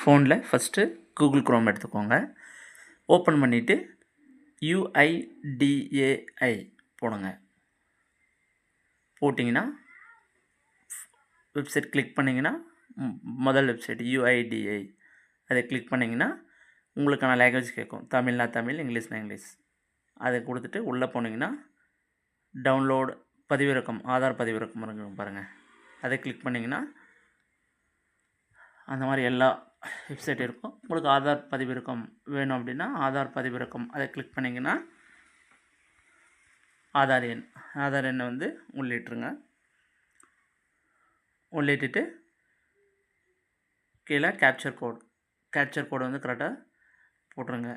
ஃபோனில் first Google Chrome எடுத்துக்கோங்க. Open பண்ணிவிட்டு யுஐடிஏஐ போடுங்க. போட்டிங்கன்னா வெப்சைட் கிளிக் பண்ணிங்கன்னா முதல் வெப்சைட் யுஐடிஐ அதை கிளிக் பண்ணிங்கன்னா உங்களுக்கான லாங்குவேஜ் கேட்கும். தமிழ்னா தமிழ் இங்கிலீஷ்னா இங்கிலீஷ். அதை கொடுத்துட்டு உள்ளே போனீங்கன்னா டவுன்லோட் பதிவிறக்கம் ஆதார் பதிவிறக்கம் இருக்கு பாருங்கள் அதை கிளிக் பண்ணிங்கன்னா அந்த மாதிரி எல்லா வெப்சைட் இருக்கும். உங்களுக்கு ஆதார் பதிவிறக்கம் வேணும் அப்படின்னா ஆதார் பதிவிறக்கம். அதை கிளிக் பண்ணிங்கன்னா ஆதார் எண் ஆதார் எண்ணை வந்து உள்ளிட்டுருங்க. உள்ளிட்டுட்டு கீழே கேப்சர் கோட் கேப்சர் கோடு வந்து கரெக்டாக போட்டுருங்க.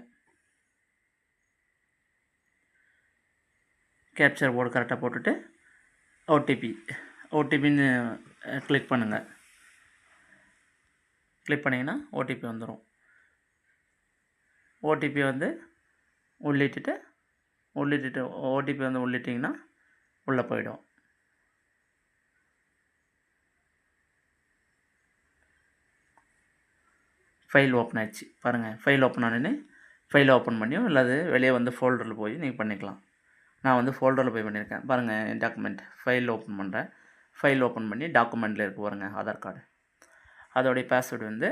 கேப்சர் கோடு கரெக்டாக போட்டுட்டு ஓடிபி ஓடிபின்னு கிளிக் பண்ணுங்கள் கிளிக் பண்ணிங்கன்னா ஓடிபி வந்துடும் ஓடிபி வந்து உள்ளிட்டுட்டு உள்ளிட்டுட்டு ஓடிபி வந்து உள்ளிட்டிங்கன்னா உள்ளே போயிடும். ஃபைல் ஓப்பன் ஆயிடுச்சு. பாருங்கள் ஃபைல் ஓப்பன் ஆனேன்னு ஃபைல் ஓப்பன் பண்ணியும் இல்லாது வெளியே வந்து ஃபோல்டரில் போய் நீங்கள் பண்ணிக்கலாம். நான் வந்து ஃபோல்டரில் போய் பண்ணியிருக்கேன். பாருங்கள் டாக்குமெண்ட் ஃபைல் ஓப்பன் பண்ணுறேன் ஃபைல் ஓப்பன் பண்ணி டாக்குமெண்ட்டில் இருக்கு பாருங்கள் ஆதார் கார்டு அதோடைய பாஸ்வேர்டு வந்து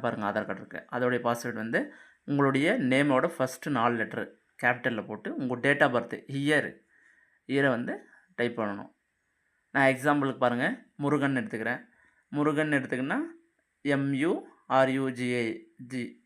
பாருங்கள் ஆதார் கார்டு இருக்குது அதோடைய பாஸ்வேர்டு வந்து உங்களுடைய நேமோட ஃபஸ்ட்டு நாலு லெட்ரு கேபிட்டலில் போட்டு உங்கள் டேட் ஆஃப் பர்த் இயர் இயரை வந்து டைப் பண்ணணும். நான் எக்ஸாம்பிளுக்கு பாருங்கள் முருகன் எடுத்துக்கிறேன். முருகன் எடுத்துக்கின்னா எம்யூஆர்யூஜிஏ ஜி